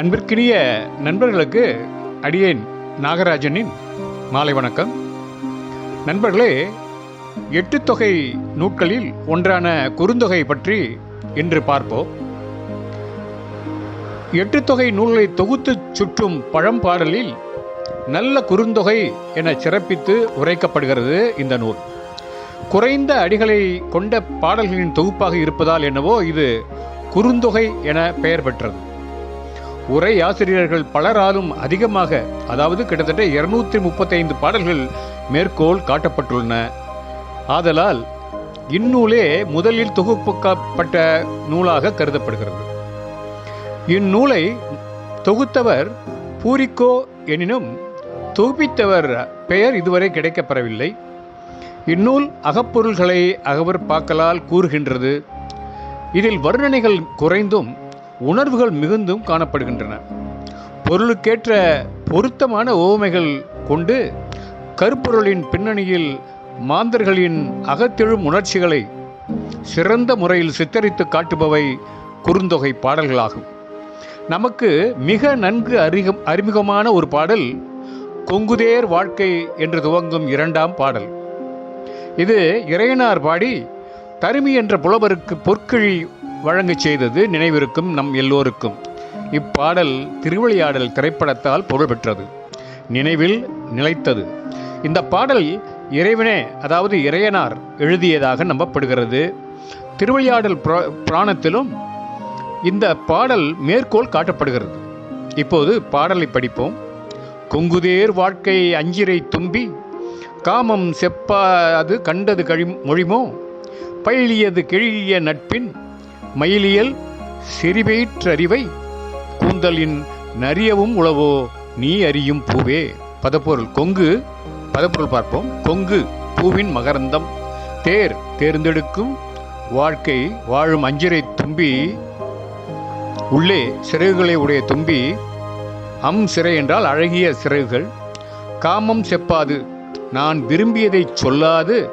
அன்பிற்கினிய நண்பர்களுக்கு அடியேன் நாகராஜனின் மாலை வணக்கம். நண்பர்களே எட்டு தொகை நூட்களில் ஒன்றான குறுந்தொகை பற்றி இன்று பார்ப்போம். எட்டு தொகை நூல்களை தொகுத்துச் சுற்றும் பழம்பாடலில் நல்ல குறுந்தொகை என சிறப்பித்து உரைக்கப்படுகிறது இந்த நூல். குறைந்த அடிகளை கொண்ட பாடல்களின் தொகுப்பாக இருப்பதால் என்னவோ இது குறுந்தொகை என பெயர் பெற்றது. உரை ஆசிரியர்கள் பலராலும் அதிகமாக அதாவது கிட்டத்தட்ட இருநூற்றி முப்பத்தைந்து பாடல்கள் மேற்கோள் காட்டப்பட்டுள்ளன. ஆதலால் இந்நூலே முதலில் தொகுப்புக்கப்பட்ட நூலாக கருதப்படுகிறது. இந்நூலை தொகுத்தவர் பூரிக்கோ எனினும் தொகுப்பித்தவர் பெயர் இதுவரை கிடைக்கப்பெறவில்லை. இந்நூல் அகப்பொருள்களை அகவர் பாக்கலால் கூறுகின்றது. இதில் வர்ணனைகள் குறைந்தும் உணர்வுகள் மிகுந்தும் காணப்படுகின்றன. பொருளுக்கேற்ற பொருத்தமான ஓமைகள் கொண்டு கருப்பொருளின் பின்னணியில் மாந்தர்களின் அகத்தெழும் உணர்ச்சிகளை சிறந்த முறையில் சித்தரித்து காட்டுபவை குறுந்தொகை பாடல்களாகும். நமக்கு மிக நன்கு அறிகம் அறிமுகமான ஒரு பாடல் கொங்குதேர் வாழ்க்கை என்று துவங்கும் இரண்டாம் பாடல். இது இறையனார் பாடி தருமி என்ற புலவருக்கு பொற்கிழி வழங்கச் செய்தது நினைவிருக்கும் நம் எல்லோருக்கும். இப்பாடல் திருவிளையாடல் திரைப்படத்தால் புகழ் பெற்றது நினைவில் நிலைத்தது. இந்த பாடல் இறைவனே அதாவது இறையனார் எழுதியதாக நம்பப்படுகிறது. திருவிளையாடல் புரா- புராணத்திலும் இந்த பாடல் மேற்கோள் காட்டப்படுகிறது. இப்போது பாடலை படிப்போம். கொங்குதேர் வாழ்க்கை அஞ்சிரை தும்பி காமம் செப்பாது கண்டது கழி மொழிமோ? பயிலியது கிழிய நட்பின் மயிலியல் செறிவேற்றறிவை கூந்தலின் நரியவும் உளவோ நீ அறியும் பூவே. பதப்பொருள் கொங்கு. பதப்பொருள் பார்ப்போம். கொங்கு பூவின் மகரந்தம். தேர் தேர்ந்தெடுக்கும். வாழ்க்கை வாழும் அஞ்சிரை தும்பி. உள்ளே சிறகுகளை உடைய தும்பி. அம் சிறை என்றால் அழகிய சிறகுகள். காமம் செப்பாது. நான் விரும்பியதைச் சொல்லாது.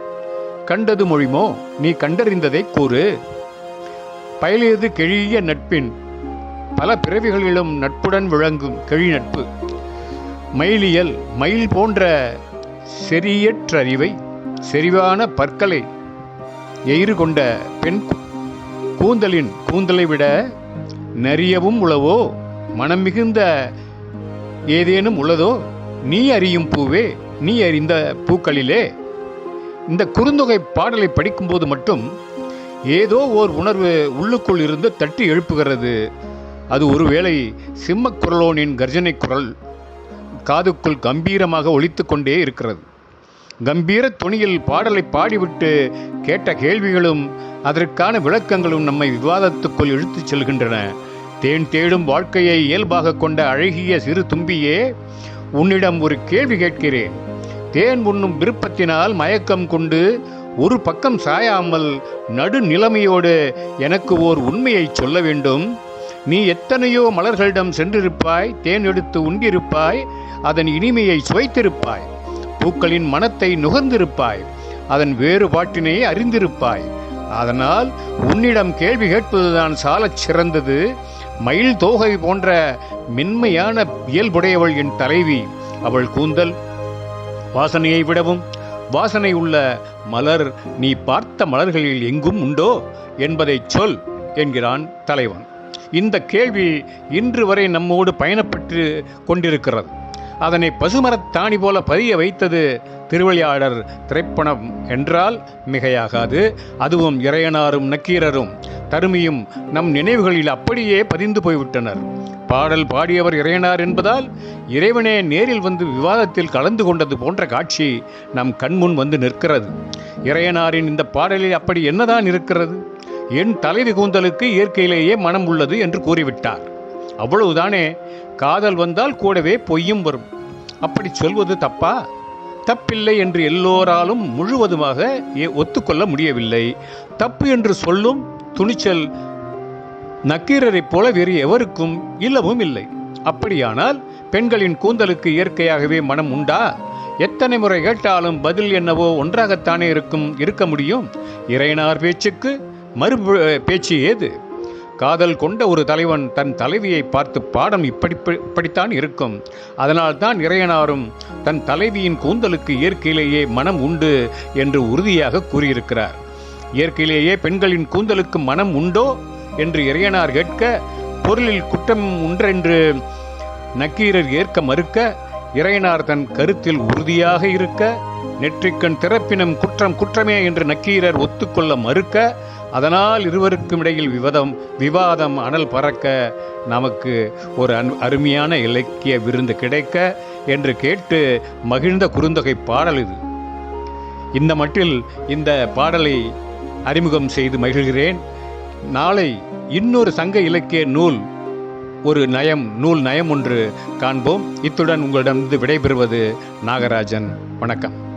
கண்டது மொழிமோ நீ கண்டறிந்ததை கூறு. பயலியது கெழிய நட்பின் பல பிறவிகளிலும் நட்புடன் விளங்கும் கெழி நட்பு. மயிலியல் மயில் போன்ற செறியற்றறிவை செறிவான பற்களை எயிறு கொண்ட பெண் கூந்தலின் கூந்தலை விட நரியவும் உளவோ? மனம் மிகுந்த ஏதேனும் உள்ளதோ நீ அறியும் பூவே நீ அறிந்த பூக்களிலே. இந்த குறுந்தொகை பாடலை படிக்கும்போது மட்டும் ஏதோ ஓர் உணர்வு உள்ளுக்குள் இருந்து தட்டி எழுப்புகிறது. அது ஒருவேளை சிம்மக்குரலோனின் கர்ஜனை குரல் காதுக்குள் கம்பீரமாக ஒழித்து கொண்டே இருக்கிறது. கம்பீர துணியில் பாடலை பாடிவிட்டு கேட்ட கேள்விகளும் அதற்கான விளக்கங்களும் நம்மை விவாதத்துக்குள் இழுத்துச் செல்கின்றன. தேன் தேடும் வாழ்க்கையை இயல்பாக கொண்ட அழகிய சிறு தும்பியே உன்னிடம் ஒரு கேள்வி கேட்கிறேன். தேன் உண்ணும் விருப்பத்தினால் மயக்கம் கொண்டு ஒரு பக்கம் சாயாமல் நடுநிலைமையோடு எனக்கு ஓர் உண்மையை சொல்ல வேண்டும். நீ எத்தனையோ மலர்களிடம் சென்றிருப்பாய் தேன் எடுத்து உண்டிருப்பாய் அதன் இனிமையை சுவைத்திருப்பாய் பூக்களின் மனத்தை நுகர்ந்திருப்பாய் அதன் வேறுபாட்டினை அறிந்திருப்பாய். அதனால் உன்னிடம் கேள்வி கேட்பதுதான் சாலச் சிறந்தது. மயில் தோகை போன்ற மென்மையான இயல்புடையவள் என் தலைவி. அவள் கூந்தல் வாசனையை விடவும் வாசனை உள்ள மலர் நீ பார்த்த மலர்களில் எங்கும் உண்டோ? என்பதைச் சொல் என்கிறான் தலைவன். இந்த கேள்வி இன்று வரை நம்மோடு பயணப்பட்டு கொண்டிருக்கிறது. அதனை பசுமரத்தாணி போல பதிய வைத்தது திருவிளையாடர் திரைப்படம் என்றால் மிகையாகாது. அதுவும் இறையனாரும் நக்கீரரும். தருமியும் நம் நினைவுகளில் அப்படியே பதிந்து போய்விட்டனர். பாடல் பாடியவர் இறையனார் என்பதால் இறைவனே நேரில் வந்து விவாதத்தில் கலந்து கொண்டது போன்ற காட்சி நம் கண்முன் வந்து நிற்கிறது. இறையனாரின் இந்த பாடலில் அப்படி என்னதான் இருக்கிறது? என் தலைவி கூந்தலுக்கு இயற்கையிலேயே மனம் உள்ளது என்று கூறிவிட்டார். அவ்வளவுதானே? காதல் வந்தால் கூடவே பொய்யும் வரும். அப்படி சொல்வது தப்பா? தப்பில்லை என்று எல்லோராலும் முழுவதுமாக ஏ- ஒத்துக்கொள்ள முடியவில்லை. தப்பு என்று சொல்லும் துணிச்சல் நக்கீரரைப் போல வேறு எவருக்கும் இல்லவும் இல்லை. அப்படியானால் பெண்களின் கூந்தலுக்கு இயற்கையாகவே மனம் உண்டா? எத்தனை முறை கேட்டாலும் பதில் என்னவோ ஒன்றாகத்தானே இருக்கும் இருக்க முடியும்? இறையனார் பேச்சுக்கு மறு பேச்சு ஏது? காதல் கொண்ட ஒரு தலைவன் தன் தலைவியை பார்த்து பாடம் இப்படி இப்படித்தான் இருக்கும். அதனால்தான் இறையனாரும் தன் தலைவியின் கூந்தலுக்கு இயற்கையிலேயே மனம் உண்டு என்று உறுதியாக கூறியிருக்கிறார். இயற்கையிலேயே பெண்களின் கூந்தலுக்கு மனம் உண்டோ என்று இறையனார் கேட்க பொருளில் குற்றம் உண்டென்று நக்கீரர் ஏற்க மறுக்க இறையனார் தன் கருத்தில் உறுதியாக இருக்க நெற்றிக்கண் திறப்பினம் குற்றம் குற்றமே என்று நக்கீரர் ஒத்துக்கொள்ள மறுக்க அதனால் இருவருக்கும் இடையில் விவாதம் விவாதம் அனல் பறக்க நமக்கு ஒரு அன் அருமையான இலக்கிய விருந்து கிடைக்க என்று கேட்டு மகிழ்ந்த குறுந்தொகை பாடல் இது. இந்த மட்டில் இந்த பாடலை அறிமுகம் செய்து மகிழ்கிறேன். நாளை இன்னொரு சங்க இலக்கிய நூல் ஒரு நயம் நூல் நயம் ஒன்று காண்போம். இத்துடன் உங்களிடம் விடைபெறுவது நாகராஜன். வணக்கம்.